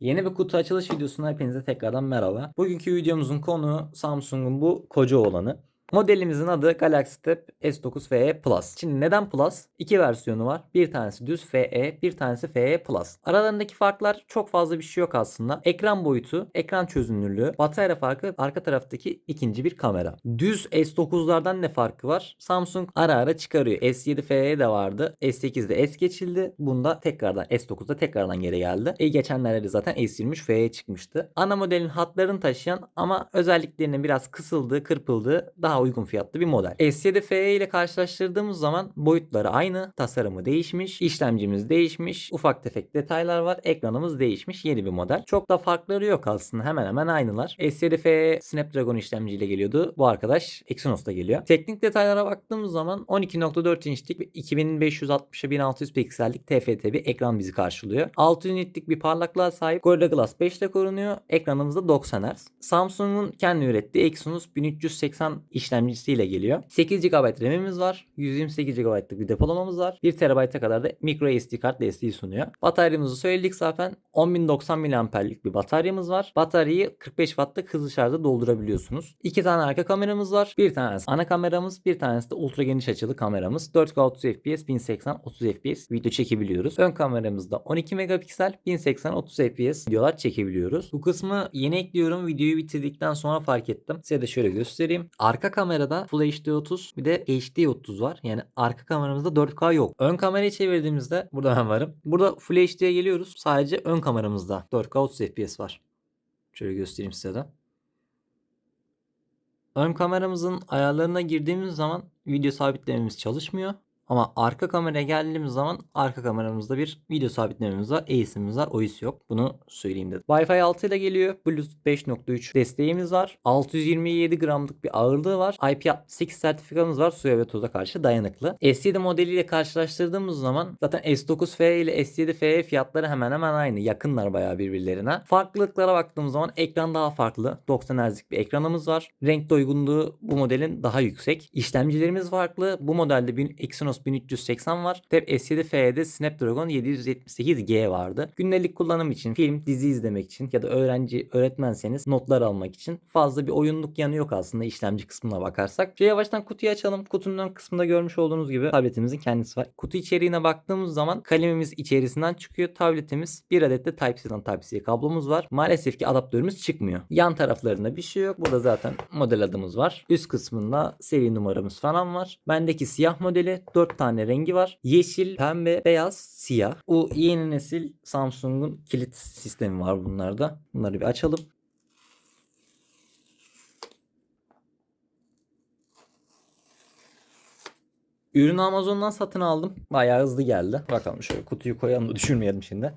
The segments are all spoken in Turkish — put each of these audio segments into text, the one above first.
Yeni bir kutu açılış videosuna hepinize tekrardan merhaba. Bugünkü videomuzun konuğu Samsung'un bu koca olanı. Modelimizin adı Galaxy Tab S9 FE Plus. Şimdi neden Plus? İki versiyonu var. Bir tanesi düz FE, bir tanesi FE Plus. Aralarındaki farklar çok fazla bir şey yok aslında. Ekran boyutu, ekran çözünürlüğü, batarya farkı, arka taraftaki ikinci bir kamera. Düz S9'lardan ne farkı var? Samsung ara ara çıkarıyor. S7 FE de vardı. S8'de S geçildi. Bunda tekrardan S9'da tekrardan geri geldi. E geçenlerde de zaten S23 FE çıkmıştı. Ana modelin hatlarını taşıyan ama özelliklerinin biraz kısıldığı, kırpıldığı daha uygun fiyatlı bir model. S7 FE ile karşılaştırdığımız zaman boyutları aynı, tasarımı değişmiş, işlemcimiz değişmiş, ufak tefek detaylar var, ekranımız değişmiş, yeni bir model. Çok da farkları yok aslında hemen hemen aynılar. S7 FE Snapdragon işlemciyle geliyordu. Bu arkadaş Exynos'ta geliyor. Teknik detaylara baktığımız zaman 12.4 inçlik ve 2560'a 1600 piksellik TFT bir ekran bizi karşılıyor. 6 unitlik bir parlaklığa sahip Gorilla Glass 5 ile korunuyor. Ekranımızda 90 Hz. Samsung'un kendi ürettiği Exynos 1380 işlemcisiyle geliyor. 8 GB RAM'imiz var. 128 GB'lık bir depolamamız var. 1 TB'a kadar da micro SD kart desteği sunuyor. Bataryamızı söyledik zaten. 10.090 mAh'lik bir bataryamız var. Bataryayı 45 Watt'lık hızlı şarjda doldurabiliyorsunuz. 2 tane arka kameramız var. Bir tanesi ana kameramız, bir tanesi de ultra geniş açılı kameramız. 4K 30 FPS, 1080 30 FPS video çekebiliyoruz. Ön kameramızda 12 megapiksel, 1080 30 FPS videolar çekebiliyoruz. Bu kısmı yeni ekliyorum. Videoyu bitirdikten sonra fark ettim. Size de şöyle göstereyim. Arka kamerada Full HD 30 bir de HD 30 var. Yani arka kameramızda 4K yok. Ön kamerayı çevirdiğimizde burada ben varım. Burada Full HD'ye geliyoruz. Sadece ön kameramızda 4K 30 FPS var. Şöyle göstereyim size de. Ön kameramızın ayarlarına girdiğimiz zaman video sabitlememiz çalışmıyor. Ama arka kameraya geldiğimiz zaman arka kameramızda bir video sabitlememiz var. eSIM'imiz var. OIS yok. Bunu söyleyeyim dedim. Wi-Fi 6 ile geliyor. Bluetooth 5.3 desteğimiz var. 627 gramlık bir ağırlığı var. IP68 sertifikamız var. Suya ve toza karşı dayanıklı. S7 modeliyle karşılaştırdığımız zaman zaten S9 FE ile S7 FE fiyatları hemen hemen aynı. Yakınlar bayağı birbirlerine. Farklılıklara baktığımız zaman ekran daha farklı. 90 Hz'lik bir ekranımız var. Renk doygunluğu bu modelin daha yüksek. İşlemcilerimiz farklı. Bu modelde bir Exynos 1380 var. Tab S7 FE'de Snapdragon 778G vardı. Gündelik kullanım için, film, dizi izlemek için ya da öğrenci, öğretmenseniz notlar almak için fazla bir oyunluk yanı yok aslında işlemci kısmına bakarsak. Şöyle yavaştan kutuyu açalım. Kutunun ön kısmında görmüş olduğunuz gibi tabletimizin kendisi var. Kutu içeriğine baktığımız zaman kalemimiz içerisinden çıkıyor. Tabletimiz bir adet de Type-C'den Type-C kablomuz var. Maalesef ki adaptörümüz çıkmıyor. Yan taraflarında bir şey yok. Burada zaten model adımız var. Üst kısmında seri numaramız falan var. Bendeki siyah modeli 4 tane rengi var. Yeşil, pembe, beyaz, siyah. Bu yeni nesil Samsung'un kilit sistemi var bunlarda. Bunları bir açalım. Ürünü Amazon'dan satın aldım. Bayağı hızlı geldi. Bakalım şöyle kutuyu koyalım da düşürmeyelim şimdi.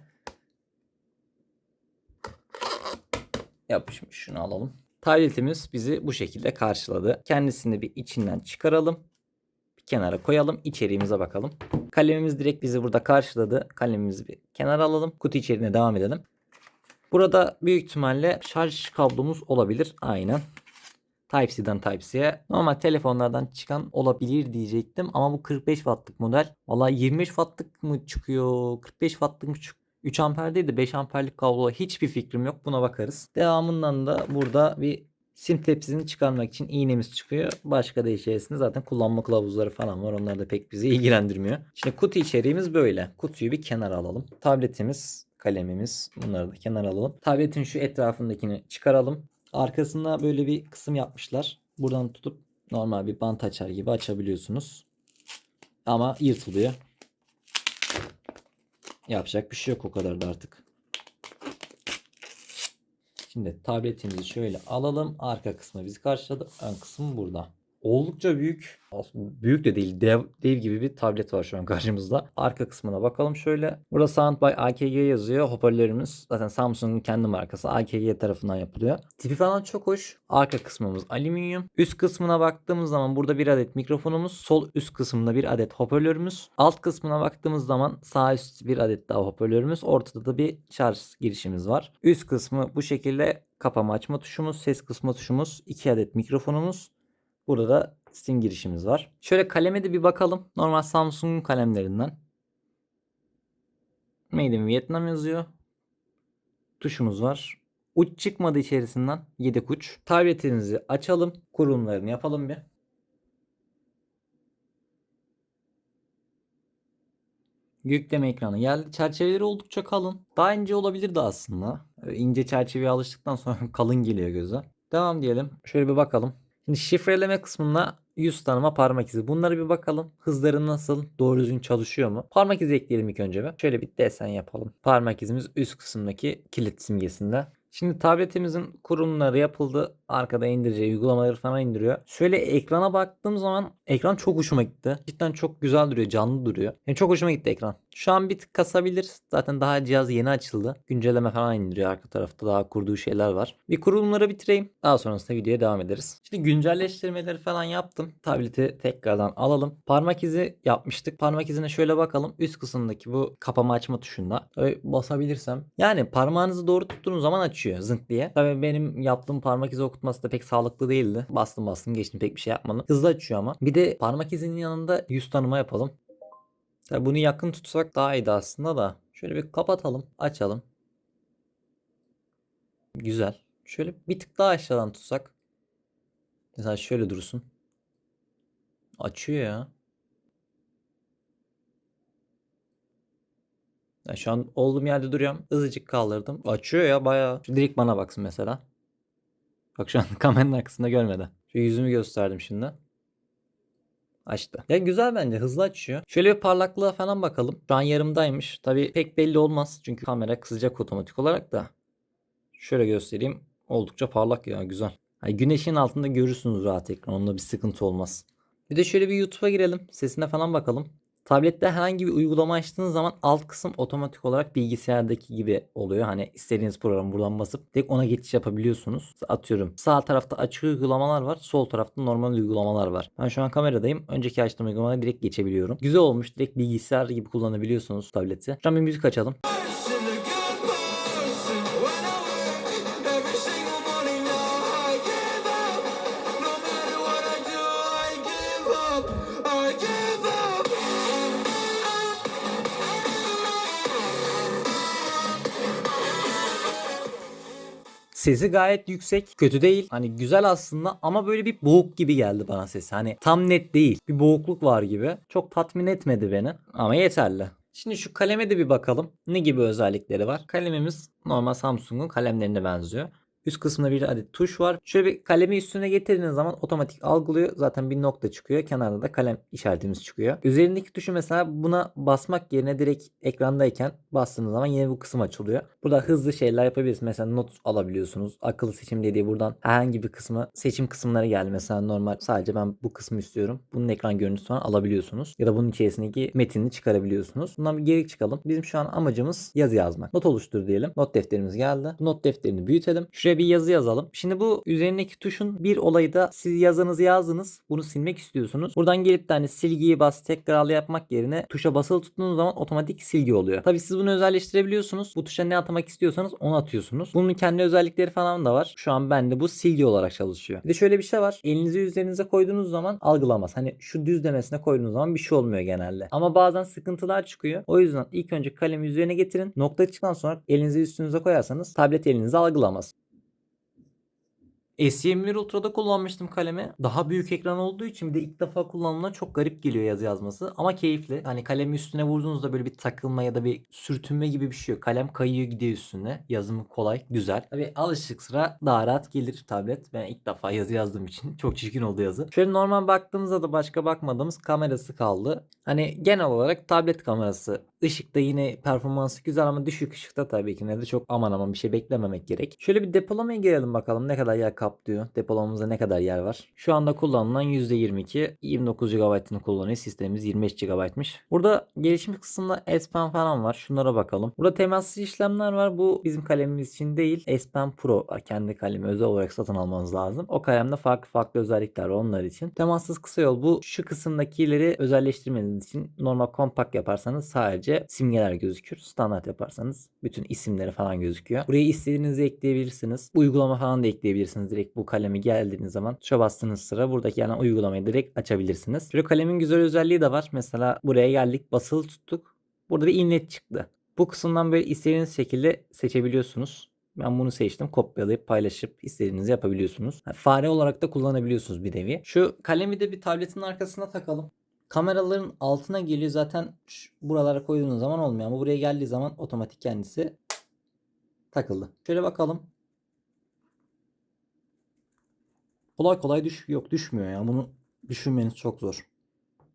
Yapışmış şunu alalım. Tabletimiz bizi bu şekilde karşıladı. Kendisini bir içinden çıkaralım. Kenara koyalım. İçeriğimize bakalım. Kalemimiz direkt bizi burada karşıladı. Kalemimizi bir kenara alalım. Kutu içeriğine devam edelim. Burada büyük ihtimalle şarj kablomuz olabilir. Aynen. Type-C'den Type-C'ye. Normal telefonlardan çıkan olabilir diyecektim ama bu 45 wattlık model. Valla 25 wattlık mı çıkıyor? 45 wattlık mı çıkıyor? 3 amper değil de 5 amperlik kablo hiçbir fikrim yok. Buna bakarız. Devamından da burada bir sim tepsisini çıkarmak için iğnemiz çıkıyor. Başka da içerisinde zaten kullanma kılavuzları falan var. Onlar da pek bizi ilgilendirmiyor. Şimdi kutu içeriğimiz böyle. Kutuyu bir kenara alalım. Tabletimiz, kalemimiz bunları da kenara alalım. Tabletin şu etrafındakini çıkaralım. Arkasında böyle bir kısım yapmışlar. Buradan tutup normal bir bant açar gibi açabiliyorsunuz. Ama yırtılıyor. Yapacak bir şey yok o kadar da artık. Şimdi tabletimizi şöyle alalım. Arka kısmı bizi karşıladı. Ön kısmı burada. Oldukça büyük. Aslında büyük de değil. Dev, dev gibi bir tablet var şu an karşımızda. Arka kısmına bakalım şöyle. Burada Sound by AKG yazıyor. Hoparlörümüz zaten Samsung'un kendi markası. AKG tarafından yapılıyor. Tipi falan çok hoş. Arka kısmımız alüminyum. Üst kısmına baktığımız zaman burada bir adet mikrofonumuz. Sol üst kısmında bir adet hoparlörümüz. Alt kısmına baktığımız zaman sağ üst bir adet daha hoparlörümüz. Ortada da bir şarj girişimiz var. Üst kısmı bu şekilde kapama açma tuşumuz, ses kısma tuşumuz, 2 adet mikrofonumuz. Burada da Steam girişimiz var. Şöyle kaleme de bir bakalım. Normal Samsung'un kalemlerinden. Made in Vietnam yazıyor. tuşumuz var. Uç çıkmadı içerisinden. Yedek uç. Tabletinizi açalım. Kurulumlarını yapalım bir. Yükleme ekranı geldi. Çerçeveleri oldukça kalın. Daha ince olabilirdi aslında. Ee, İnce çerçeveye alıştıktan sonra kalın geliyor göze. Devam diyelim. Şöyle bir bakalım. Şimdi şifreleme kısmında yüz tanıma parmak izi. Bunları bir bakalım. Hızları nasıl? Doğru düzgün çalışıyor mu? Parmak izi ekleyelim ilk önce bir. Şöyle bir desen yapalım. Parmak izimiz üst kısımdaki kilit simgesinde. Şimdi tabletimizin kurulumları yapıldı. Arkada indireceği uygulamaları falan indiriyor. Şöyle ekrana baktığım zaman ekran çok hoşuma gitti. Cidden çok güzel duruyor, canlı duruyor. Yani çok hoşuma gitti ekran. Şu an bir tık kasabilir. Zaten daha cihaz yeni açıldı. Güncelleme falan indiriyor arka tarafta. Daha kurduğu şeyler var. Bir kurulumları bitireyim. Daha sonrasında videoya devam ederiz. Şimdi güncelleştirmeleri falan yaptım. Tableti tekrardan alalım. Parmak izi yapmıştık. Parmak izine şöyle bakalım. Üst kısımdaki bu kapama açma tuşunda. Öyle basabilirsem. Yani parmağınızı doğru tuttuğunuz zaman açıyor zınk diye. Tabii benim yaptığım parmak izi okutması da pek sağlıklı değildi. Bastım bastım geçtim pek bir şey yapmadım. Hızlı açıyor ama. Bir de parmak izinin yanında yüz tanıma yapalım. Tabii bunu yakın tutsak daha iyiydi aslında da. Şöyle bir kapatalım, açalım. Güzel. Şöyle bir tık daha aşağıdan tutsak. Mesela şöyle dursun. Açıyor ya. Ya şu an olduğum yerde duruyorum. Hızlıcık kaldırdım. Açıyor ya bayağı. Şu direkt bana baksın mesela. Bak şu an kameranın arkasında görmedi. Şu yüzümü gösterdim şimdi. Açtı. Ya güzel bence hızlı açıyor. Şöyle bir parlaklığa falan bakalım. Şu an yarımdaymış. Tabii pek belli olmaz. Çünkü kamera kızacak otomatik olarak da. Şöyle göstereyim. Oldukça parlak ya güzel. Hani güneşin altında görürsünüz rahat ekran. Onda bir sıkıntı olmaz. Bir de şöyle bir YouTube'a girelim. Sesine falan bakalım. Tablette herhangi bir uygulama açtığınız zaman alt kısım otomatik olarak bilgisayardaki gibi oluyor. Hani istediğiniz programı buradan basıp direkt ona geçiş yapabiliyorsunuz. Atıyorum sağ tarafta açık uygulamalar var. Sol tarafta normal uygulamalar var. Ben şu an kameradayım. Önceki açtığım uygulamaya direkt geçebiliyorum. Güzel olmuş. Direkt bilgisayar gibi kullanabiliyorsunuz tableti. Şu an bir müzik açalım. Sesi gayet yüksek. Kötü değil. Hani güzel aslında ama böyle bir boğuk gibi geldi bana sesi. Hani tam net değil. Bir boğukluk var gibi. Çok tatmin etmedi beni. Ama yeterli. Şimdi şu kaleme de bir bakalım. Ne gibi özellikleri var? Kalemimiz normal Samsung'un kalemlerine benziyor. Üst kısmında bir adet tuş var. Şöyle bir kalemi üstüne getirdiğiniz zaman otomatik algılıyor. Zaten bir nokta çıkıyor. Kenarda da kalem işaretimiz çıkıyor. Üzerindeki tuşu mesela buna basmak yerine direkt ekrandayken bastığınız zaman yine bu kısım açılıyor. Burada hızlı şeyler yapabilirsiniz. Mesela not alabiliyorsunuz. Akıllı seçim dediği buradan herhangi bir kısmı seçim kısımları geldi. Mesela normal sadece ben bu kısmı istiyorum. Bunun ekran görüntüsü falan alabiliyorsunuz. Ya da bunun içerisindeki metinini çıkarabiliyorsunuz. Bundan bir geri çıkalım. Bizim şu an amacımız yazı yazmak. Not oluştur diyelim. Not defterimiz geldi. Not defterini büyütelim. Şuraya bir yazı yazalım. Şimdi bu üzerindeki tuşun bir olayı da siz yazınızı yazdınız. Bunu silmek istiyorsunuz. Buradan gelip de hani silgiyi bas tekrar al yapmak yerine tuşa basılı tuttuğunuz zaman otomatik silgi oluyor. Tabi siz bunu özelleştirebiliyorsunuz. Bu tuşa ne atamak istiyorsanız onu atıyorsunuz. Bunun kendi özellikleri falan da var. Şu an bende bu silgi olarak çalışıyor. Bir de şöyle bir şey var. Elinizi üzerinize koyduğunuz zaman algılamaz. Hani şu düz demesine koyduğunuz zaman bir şey olmuyor genelde. Ama bazen sıkıntılar çıkıyor. O yüzden ilk önce kalemi üzerine getirin. Nokta çıktıktan sonra elinizi üstünüze koyarsanız tablet elinizi algılamaz. S21 Ultra'da kullanmıştım kalemi. Daha büyük ekran olduğu için bir de ilk defa kullanımına çok garip geliyor yazı yazması. Ama keyifli. Hani kalemi üstüne vurduğunuzda böyle bir takılma ya da bir sürtünme gibi bir şey yok. Kalem kayıyor gidiyor üstüne. Yazımı kolay, güzel. Tabii alışık sıra daha rahat gelir tablet. Ben ilk defa yazı yazdığım için çok çirkin oldu yazı. Şöyle normal baktığımızda da başka bakmadığımız kamerası kaldı. Hani genel olarak tablet kamerası. Işıkta yine performansı güzel ama düşük ışıkta tabii ki ne de çok aman aman bir şey beklememek gerek. Şöyle bir depolamaya girelim bakalım ne kadar yer kaplıyor. Depolamamızda ne kadar yer var. Şu anda kullanılan %22 29 GB'ını kullanıyor. Sistemimiz 25 GB'mış. Burada gelişmiş kısmında S Pen falan var. Şunlara bakalım. Burada temassız işlemler var. Bu bizim kalemimiz için değil. S Pen Pro. Kendi kalemi özel olarak satın almanız lazım. O kalemde farklı farklı özellikler var onlar için. Temassız kısa yol. Bu şu kısımdakileri özelleştirmeniz için normal kompakt yaparsanız sadece simgeler gözükür. Standart yaparsanız bütün isimleri falan gözüküyor. Buraya istediğinizi ekleyebilirsiniz. Uygulama falan da ekleyebilirsiniz. Direkt bu kalemi geldiğiniz zaman tuşa bastığınız sıra buradaki yani uygulamayı direkt açabilirsiniz. Şöyle kalemin güzel özelliği de var. Mesela buraya geldik basılı tuttuk. Burada bir inlet çıktı. Bu kısımdan böyle istediğiniz şekilde seçebiliyorsunuz. Ben bunu seçtim. Kopyalayıp paylaşıp istediğinizi yapabiliyorsunuz. Ha, Fare olarak da kullanabiliyorsunuz bir nevi. Şu kalemi de bir tabletin arkasına takalım. Kameraların altına geliyor zaten buralara koyduğunuz zaman olmuyor ama buraya geldiği zaman otomatik kendisi takıldı. Şöyle bakalım. Kolay kolay düş yok düşmüyor ya. Bunu düşünmeniz çok zor.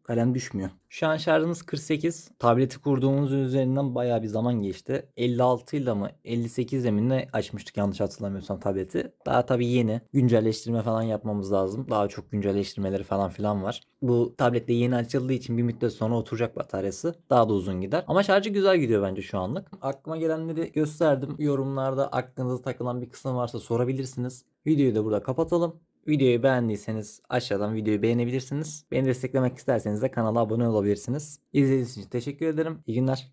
Kalem düşmüyor. Şu an şarjımız 48. Tableti kurduğumuz üzerinden bayağı bir zaman geçti. 56 ile mi 58 ile mi ne açmıştık yanlış hatırlamıyorsam tableti. Daha tabii yeni. Güncelleştirme falan yapmamız lazım. Daha çok güncelleştirmeleri falan filan var. Bu tablette yeni açıldığı için bir müddet sonra oturacak bataryası. Daha da uzun gider. Ama şarjı güzel gidiyor bence şu anlık. Aklıma gelenleri gösterdim. Yorumlarda aklınıza takılan bir kısım varsa sorabilirsiniz. Videoyu da burada kapatalım. Videoyu beğendiyseniz aşağıdan videoyu beğenebilirsiniz. Beni desteklemek isterseniz de kanala abone olabilirsiniz. İzlediğiniz için teşekkür ederim. İyi günler.